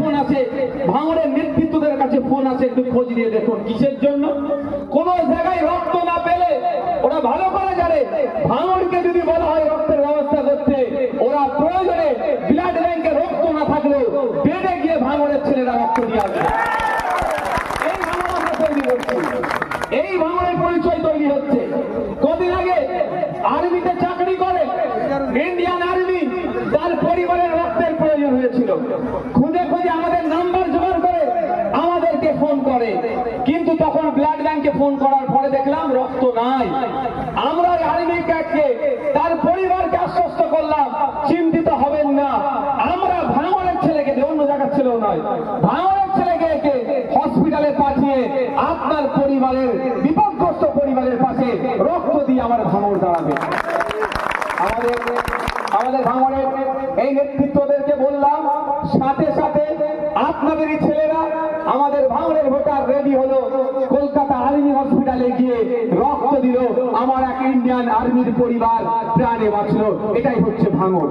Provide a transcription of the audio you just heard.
Phone আছে ভাঙড়ের নেতৃত্বদের কাছে ফোন আছে একটু খোঁজ নিয়ে দেখুন কিসের জন্য। কোন জায়গায় রক্ত না পেলে ওরা ভালো করে জানে, ভাঙড়কে যদি বলা হয় রক্তের ব্যবস্থা করতে, ওরা প্রয়োজনে ব্লাড ব্যাংকে রক্ত না থাকলেও বেডে গিয়ে ভাঙড়ের ছেলেরা রক্ত দিয়ে আসবে। এই এই ভাঙড়ের পরিচয় তৈরি হচ্ছে। কদিন আগে আর্মিতে চাকরি করে, ইন্ডিয়ান আর্মি, তার পরিবারের রক্তের প্রয়োজন হয়েছিল। খুঁজে খুঁজে আমাদের নাম্বার জোগাড় করে আমাদেরকে ফোন করে। কিন্তু তখন ব্লাড ব্যাংকে ফোন করার পরে দেখলাম রক্ত নাই। আমরা আর্মি ক্যাটকে তার পরিবারকে আশ্বস্ত করলাম, চিন্তিত হবেন না। আমরা ভাঙড়ের ছেলেকে যে অন্য জায়গার ছেলেও নয় ভাঙড়ের ছেলেকে হসপিটালে পাঠিয়ে আপনার পরিবারের, বিপদগ্রস্ত পরিবারের পাশে রক্ত দিয়ে আমার ভাঙড় দাঁড়াবে। আমাদের আমাদের ভাঙড়ের এই নেতৃত্বদেরকে বললাম, সাথে সাথে আপনাদেরই ছেলেরা আমাদের ভাঙড়ের ভোটার রেডি হলো। কলকাতা আর্মি হসপিটালে গিয়ে রক্ত দিল। আমার এক ইন্ডিয়ান আর্মির পরিবার প্রাণে বাঁচল। এটাই হচ্ছে ভাঙড়